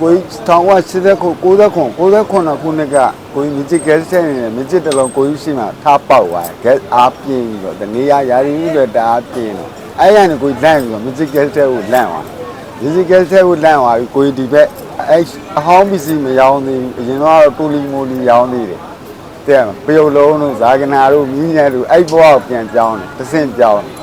ကိုကြီး1980ခု90ခု90ခုခုနှစ်ကကိုကြီးမြစ်ကဲဆက်နေတယ်မြစ်တစ်လုံးကိုကြီးရှိမှထားပေါက်သွားတယ်ဂက်အားပြင်းပြီးတော့တနေရယာရီဥတွေတအားပြင်းတယ်အဲ့ရနေကိုကြီးလန့်ပြီးတော့မြစ်ကဲဆက်ကိုလန့်သွားမြစ်ကဲဆက်ကိုလန့်သွားပြီးကိုကြီးဒီဘက်အဲ့အဟောင်းပစ္စည်းမရောင်းသေးဘူးအရင်ကတော့တူလီမိုလီရောင်းသေးတယ်တဲ့ပယုတ်လုံးတို့ဇာကနာတို့မြင်းညက်တို့အဲ့ဘဝကိုပြန်ကြောင်းတယ်တစ်ဆင့်ကြောင်းတယ်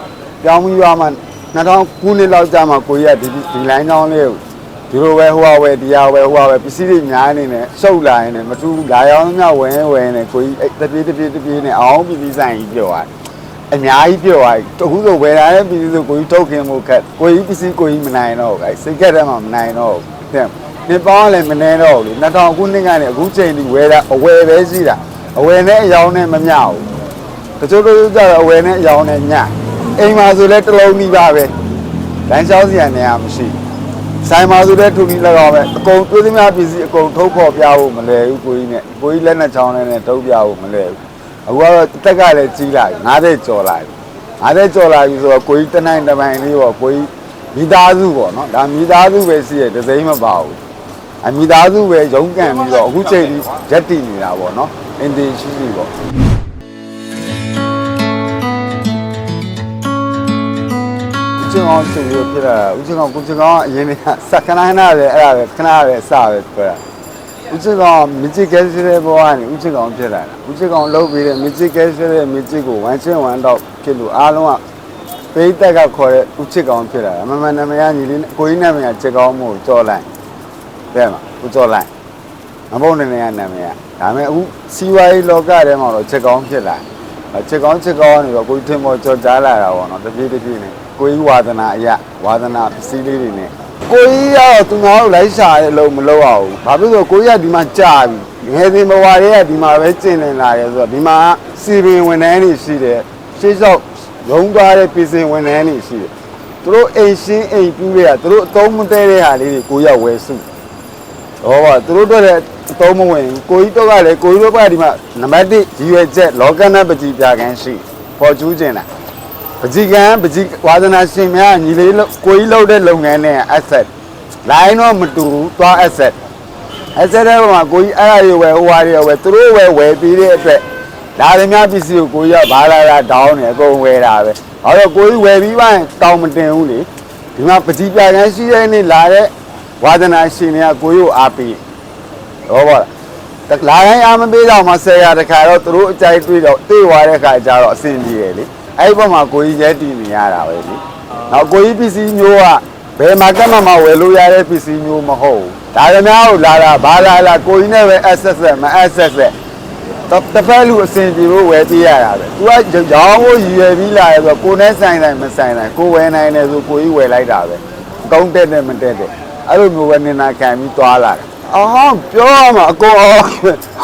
ကြောင်းပြီးတော့မှ2000ခုနှစ်လောက်ကြာမှကိုကြီးကဒီဒီလိုင်းကြောင်းလေးကို ဒီလိုပဲဟိုဟာပဲဒီဟာပဲဟိုဟာပဲပစ္စည်းတွေများနေတယ်ရှုပ်လာရင်လည်းမတူဘူးလာရောင်းမြဝဲဝဲနေကိုကြီးအဲ့တပြေးတပြေးတပြေးနဲ့အောင်ပစ္စည်းဆိုင်ကြီးပြောသွားအများကြီးပြောသွားတခုဆိုဝယ်လာတဲ့ပစ္စည်းဆိုကိုကြီးထုတ်ခင်မှုခက်ကိုကြီးပစ္စည်းကိုကြီးမနိုင်တော့ဘူးအဲ့စိတ်ကက်တဲ့မှာမနိုင်တော့ဘူးတဲ့နေပေါင်းလည်းမနေတော့ဘူးလေ2000ခုနှစ်ကနေအခုချိန်ထိဝယ်တာအဝယ်ပဲရှိတာအဝယ်နဲ့အယောင်းနဲ့မမျှဘူးတချို့တို့ကြတော့အဝယ်နဲ့အယောင်းနဲ့ညအိမ်မှာဆိုလဲတစ်လုံးပြီးပါပဲလမ်းလျှောက်စီရနေရမရှိဘူး ဆိုင်မှာဆိုတဲ့ထုံကြီးလည်းတော့ပဲအကုန်တွေးသမျှပစ္စည်းအကုန်ထုတ်ဖော်ပြဖို့မလွယ်ဘူးကိုကြီးနဲ့ကိုကြီးလက်နဲ့ချောင်းနဲ့နဲ့ထုတ်ပြဖို့မလွယ်ဘူးအခုကတော့တက်ကလည်းကြီးလာပြီ90ကျော်လာပြီ90ကျော်လာပြီဆိုတော့ကိုကြီးတနိုင်တပိုင်းလေးပေါ့ကိုကြီးမိသားစုပေါ့နော်ဒါမိသားစုပဲရှိရဒစိမ့်မပါဘူးအမိသားစုပဲရုန်းကန်ပြီးတော့အခုချိန်ကြီးရက်တည်နေတာပေါ့နော်အင်တီရှိရှိပေါ့ ဦးချင်းအောင်ဆိုပြီးဖြစ်လာတာဦးချင်းအောင်ကိုချင်းအောင်အရင်ကစက္ကနာနာပဲအဲ့ဒါပဲခဏပဲစပဲပြောတာဦးချင်းအောင်မြစ်ကဲစတဲ့ဘဝကနေဦးချင်းအောင်ဖြစ်လာတာဦးချင်းအောင်လှုပ်ပြီးတဲ့မြစ်ကဲစတဲ့မြစ်ကိုဝမ်းချင်းဝမ်းတော့ဖြစ်လို့အားလုံးကပိတ်သက်ကခေါ်တဲ့ဦးချင်းအောင်ဖြစ်လာတာမမနာမည်ညီလေးကိုကြီးနာမည်ကချက်ကောင်းမို့ကြော်လိုက်တဲ့မှာဦးကြော်လိုက်မဘုံနေနေရနာမည်ကဒါပေမဲ့အခုစီဝါရေးလောကထဲမှာတော့ချက်ကောင်းဖြစ်လာတယ်ချစ်ကောင်းချစ်ကောင်းနေတော့ကိုကြီးထင်ပေါ်ကြော်ကြားလာတာပေါ့နော်တပြေးတပြေးနဲ့ ကိုကြီးဝါသနာအရဝါသနာပစ္စည်းလေးတွေနဲ့ကိုကြီးကတော့သူငါတို့လိုက်ရှာတဲ့အလုပ်မလုပ်အောင်ဘာဖြစ်လို့ကိုကြီးကဒီမှာကြာပြီငယ်စဉ်ဘဝတွေကဒီမှာပဲကျင့်နေလာတယ်ဆိုတော့ဒီမှာစီပင်ဝန်ထမ်းတွေရှိတယ်ရှေးလျှောက်ရုံးသွားတဲ့ပြည်စင်ဝန်ထမ်းတွေရှိတယ်သူတို့အိမ်ရှင်းအိမ်ပြူးတွေကသူတို့အသုံးမတဲ့တဲ့ဟာလေးတွေကိုရောက်ဝယ်စုဟောပါသူတို့တို့လည်းအသုံးမဝင်ဘူးကိုကြီးတော့ကလည်းကိုကြီးတို့ကဒီမှာနံပါတ်1ရည်ရွယ်ချက်လောကနာပကြီးပြကန်းရှိပေါ်ကျူးကျင်တာ ပကြီးကန်းပကြီးဝါသနာရှင်များညီလေးလို့ကိုကြီးလုပ်တဲ့လုပ်ငန်းနဲ့ asset လိုင်းတော့မတူဘူးသွား asset asset တဲ့မှာကိုကြီးအဲ့အရာတွေဝယ်ဟိုဟာတွေဝယ်သူတို့ဝယ်ဝယ်ပြီးတဲ့အတွက်ဒါသမျှပစ္စည်းကိုကိုကြီးကဘာလာလာတောင်းနေအကုန်ဝယ်တာပဲဟောတော့ကိုကြီးဝယ်ပြီးမှတောင်းမတင်ဘူးလေဒီမှာပကြီးပြကန်းရှိတဲ့နေ့လာတဲ့ဝါသနာရှင်တွေကကိုကြီးကိုအားပေးဟောပါလားလာတိုင်းအားမပေးတော့မှဆယ်ရတခါတော့သူတို့အကြိုက်တွေ့တော့တွေ့သွားတဲ့ခါကျတော့အဆင်ပြေတယ်လေ အဲ့ဒီဘက်မှာကိုကြီးရဲတည်နေရတာပဲလေနောက်ကိုကြီးပစ္စည်းမျိုးကဘယ်မှာကမှမဝယ်လို့ရတဲ့ပစ္စည်းမျိုးမဟုတ်ဘူးဒါကြများကိုလာတာဘာလာလာကိုကြီးနဲ့ပဲ access မ access တော့တစ်ဖက်လူအဆင်ပြေဖို့ဝယ်ပေးရတာပဲ။ तू ကရောင်းဖို့ရည်ရွယ်ပြီးလာရဆိုတော့ကိုနဲ့ဆိုင်ဆိုင်မဆိုင်ဆိုင်ကိုဝယ်နိုင်တယ်ဆိုကိုကြီးဝယ်လိုက်တာပဲ။ကောင်းတက်တယ်မတက်တယ်။အဲ့လိုမျိုးပဲနေနာခံပြီးသွားလာတယ်။ အော်ပြောရမှာအကုန်အော်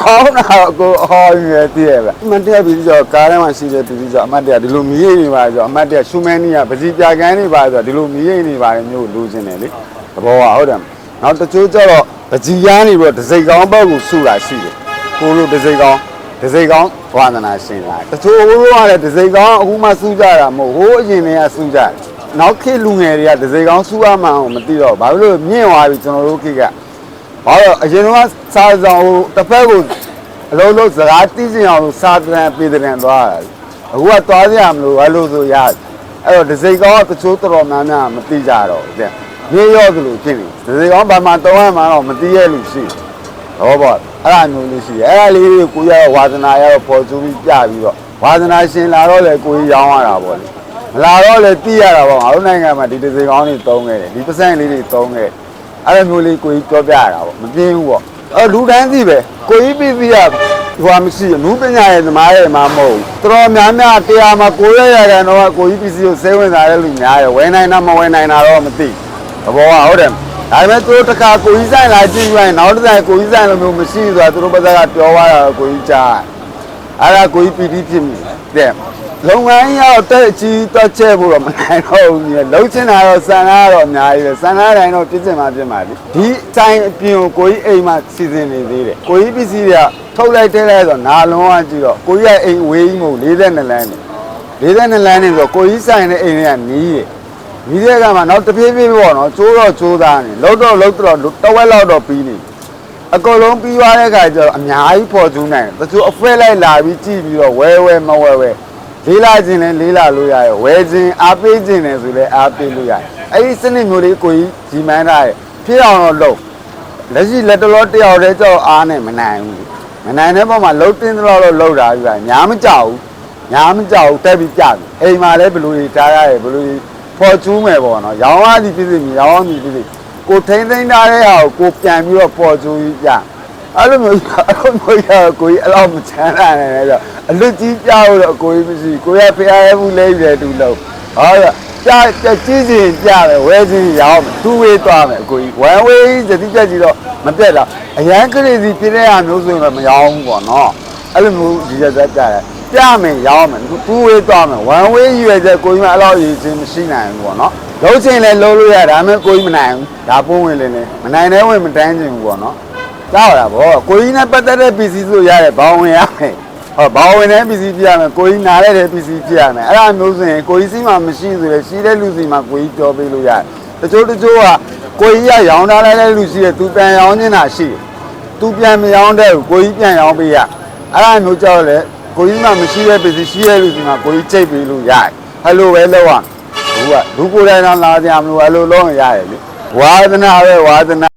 ဟောင်းတာအကုန်အော်ရည်တည်ရပဲ။အမတ်တက်ပြီးတော့ကားထဲမှာရှိတဲ့ပြည်ဆိုအမတ်တက်ဒီလိုမီးရိပ်နေပါဆိုအမတ်တက်ရှူမန်းနီးကပစီပြကန်းနေပါဆိုဒီလိုမီးရိပ်နေပါတယ်မျိုးလိုချင်တယ်လေ။သဘောကဟုတ်တယ်။နောက်တချို့ကျတော့ပကြီးရမ်းနေပြီးတော့ဒစိတ်ကောင်းဘက်ကိုဆူတာရှိတယ်။ကိုလိုဒစိတ်ကောင်းဒစိကောင်းဝါသနာရှင်လာတချို့ဟိုလိုကလည်းဒစိကောင်းအခုမှစူးကြတာမဟုတ်ဟိုးအရင်တည်းကစူးကြတယ်နောက်ခေတ်လူငယ်တွေကဒစိကောင်းစူးရမှန်းကိုမသိတော့ဘာလို့လဲမြင့်သွားပြီကျွန်တော်တို့ခေတ်က ဘာလို့အရင်ကစာဆောင်ဟိုတစ်ဖက်ကိုအလုံးလုံးစကားသိစင်အောင်စာတန်ပြည်တန်သွားတာအခုကသွားကြရမလို့ဘာလို့ဆိုရအဲ့တော့ဒစိကောင်းကတချို့တော်တော်များများမသိကြတော့တဲ့မြေရောသလိုဖြစ်နေဒစိကောင်းဘာမှတောင်းရမှန်းတော့မသိရလို့ရှိတယ်ဟောပေါ့အဲ့ဒါမျိုးလေးရှိတယ်အဲ့ဒါလေးတွေကိုကိုရဝါသနာရတော့ပေါ်ကျူးပြီးပြပြီးတော့ဝါသနာရှင်လာတော့လေကိုကြီးရောင်းရတာပေါ့လေမလာတော့လေသိရတာပေါ့ငါတို့နိုင်ငံမှာဒီတစ်စိကောင်းတွေတုံးခဲ့တယ်ဒီပစံလေးတွေတုံးခဲ့ အဲ့လိုမျိုးလေးကိုကြီးပြောပြရတာပေါ့မပြင်းဘူးပေါ့အဲ့လူတန်းသိပဲကိုကြီးပြည်ပြည်ကဟိုမရှိဘူးနုပညာရဲ့သမားရဲ့မှာမဟုတ်ဘူးတော်များများတရားမှာကိုရရရတော့ကိုကြီးပြည်စီကိုစေဝင်လာတဲ့လူများရယ်ဝယ်နိုင်တာမဝယ်နိုင်တာတော့မသိဘူးသဘောကဟုတ်တယ်ဒါပေမဲ့သူတို့တစ်ခါကိုကြီးဆိုင်လာကြည့်ပြီးရင်နောက်တစ်ဆိုင်ကိုကြီးဆိုင်လိုမျိုးမရှိဆိုတာသူတို့ဘက်ကပြောသွားတာကိုကြီးကြားအဲ့ဒါကိုကြီးပီတိဖြစ်မိတယ် လုပ်ငန်းရောက်တဲ့အကြီးတက်ချက်ဖို့တော့မနိုင်တော့ဘူးညလုံးချင်တာတော့စံကားတော့အများကြီးပဲစံကားတိုင်းတော့ပြည့်စင်မှပြည့်မှာလေဒီဆိုင်အပြင်ကိုကိုကြီးအိမ်မှာစီစဉ်နေသေးတယ်ကိုကြီးပစ္စည်းတွေကထုတ်လိုက်တဲလိုက်ဆိုနာလုံးကကြည့်တော့ကိုကြီးရဲ့အိမ်ဝေးကြီးမဟုတ်42လမ်းနေ42လမ်းနေဆိုတော့ကိုကြီးဆိုင်တဲ့အိမ်တွေကနီးတယ်ဒီတဲ့ကမှနောက်တစ်ပြေးပြေးပေါ့နော်ကျိုးတော့ကျိုးသားနေလုံးတော့လုံးတော့တဝက်လောက်တော့ပြီးနေအကုန်လုံးပြီးသွားတဲ့ခါကျတော့အများကြီးပေါ်ကျူးနိုင်တယ်တချို့အဖွဲလိုက်လာပြီးကြည့်ပြီးတော့ဝဲဝဲမဝဲဝဲ လေးလာခြင်းလဲလေးလာလို့ရတယ်ဝဲခြင်းအားပေးခြင်းလဲဆိုလဲအားပေးလို့ရတယ်အဲ့ဒီစနစ်မျိုးလေးကိုကြီးဒီမှန်းထားတယ်ဖြစ်အောင်တော့လုပ်လက်ရှိလက်တလောတယောက်တည်းကြောက်အားနဲ့မနိုင်ဘူးမနိုင်တဲ့ပုံမှာလှုပ်တင်းတော့လို့လှုပ်တာပြညာမကြောက်ဘူးညာမကြောက်ဘူးတက်ပြီးပြတယ်အိမ်မှာလည်းဘယ်လိုတွေထားရတယ်ဘယ်လိုတွေဖော်ကျူးမယ်ပေါ့နော်ရောင်းရသည်ဖြစ်ဖြစ်မရောင်းရသည်ဖြစ်ဖြစ်ကိုထိမ့်သိမ်းထားတဲ့ဟာကိုကိုပြန်ပြီးတော့ဖော်ကျူးပြီးပြ အဲ့လိုမျိုးအဲ့လိုမျိုးရကိုကြီးအဲ့လိုမချမ်းသာနိုင်လေတော့အလွတ်ကြီးပြလို့တော့ကိုကြီးမရှိကိုရဖျားရမှုလဲပြီးတယ်တူလို့ဟောရပြပြကြီးစီပြမယ်ဝဲချင်းရောင်းမယ်သူ့ဝေးသွားမယ်ကိုကြီးဝမ်ဝေးစတိပြက်ကြီးတော့မပြက်တော့အရန်ကလေးစီပြတဲ့ဟာမျိုးဆိုရင်တော့မရောင်းဘူးပေါ့နော်အဲ့လိုမျိုးဒီရက်သက်ပြတယ်ပြမယ်ရောင်းမယ်တူဝေးသွားမယ်ဝမ်ဝေးရွယ်ချက်ကိုကြီးမအဲ့လိုရည်ချင်းမရှိနိုင်ဘူးပေါ့နော်လုံးချင်းလည်းလုံးလို့ရဒါပေမဲ့ကိုကြီးမနိုင်ဘူးဒါပုံဝင်လည်းလည်းမနိုင်တဲ့ဝင်မတန်းချင်ဘူးပေါ့နော် ကြောက်ရတာဗောကိုကြီးနဲ့ပတ်သက်တဲ့ PC ဆိုရတယ်ဘောင်းဝင်ရမယ်ဟောဘောင်းဝင်တဲ့ PC ပြရမယ်ကိုကြီးနားတဲ့ PC ပြရမယ်အဲ့ဒါမျိုးဆိုရင်ကိုကြီးစီမှာမရှိဆိုရင်ရှိတဲ့လူစီမှာကိုကြီးပြောပေးလို့ရတယ်တချို့တချို့ကကိုကြီးကရောင်းထားလိုက်တဲ့လူရှိတယ်သူပြန်ရောင်းနေတာရှိတယ်သူပြန်မရောင်းတဲ့ကိုကိုကြီးပြန်ရောင်းပေးရအဲ့ဒါမျိုးကြောက်လေကိုကြီးမှမရှိတဲ့ပစ္စည်းရှိတဲ့လူစီမှာကိုကြီးချိန်ပေးလို့ရတယ်ဟယ်လိုပဲလောက်ရဘူးကလူကိုယ်တိုင်တော့လာကြမလို့ဟယ်လိုလုံးရတယ်လေဝါသနာပဲဝါသနာ